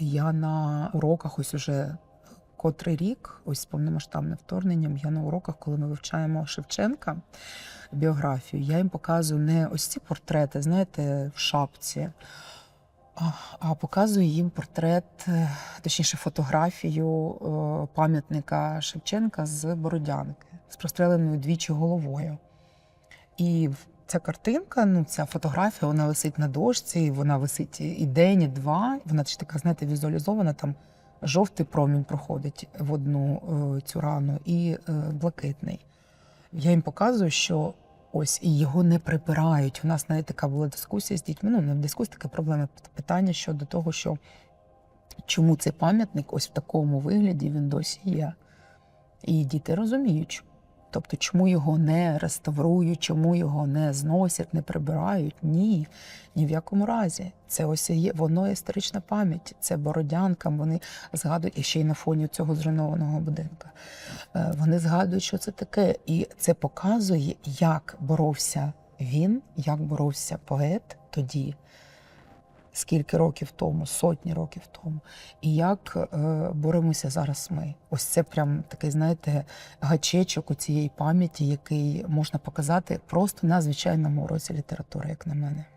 Я на уроках ось уже котрий рік, ось з повномасштабним вторгненням, я на уроках, коли ми вивчаємо Шевченка біографію, я їм показую не ось ці портрети, знаєте, в шапці, а, показую їм портрет, е, точніше, фотографію е, пам'ятника Шевченка з Бородянки з простреленою двічі головою. І ця картинка, ну ця фотографія, вона висить на дошці, вона висить і день, і два. Вона ж така, знаєте, візуалізована. Там жовтий промінь проходить в одну е, цю рану, і е, блакитний. Я їм показую, що ось і його не прибирають. У нас навіть така була дискусія з дітьми. Ну, не дискусія, таке проблема питання щодо того, що чому цей пам'ятник ось в такому вигляді він досі є. І діти розуміють. Тобто, чому його не реставрують, чому його не зносять, не прибирають? Ні, ні в якому разі. Це ось є воно історична пам'ять. Це бородянкам. Вони згадують і ще й на фоні цього зруйнованого будинка. Е, Вони згадують, що це таке, і це показує, як боровся він, як боровся поет тоді. Скільки років тому, сотні років тому, і як е, боремося зараз ми. Ось це прям такий, знаєте, гачечок у цієї пам'яті, який можна показати просто на звичайному уроці літератури, як на мене.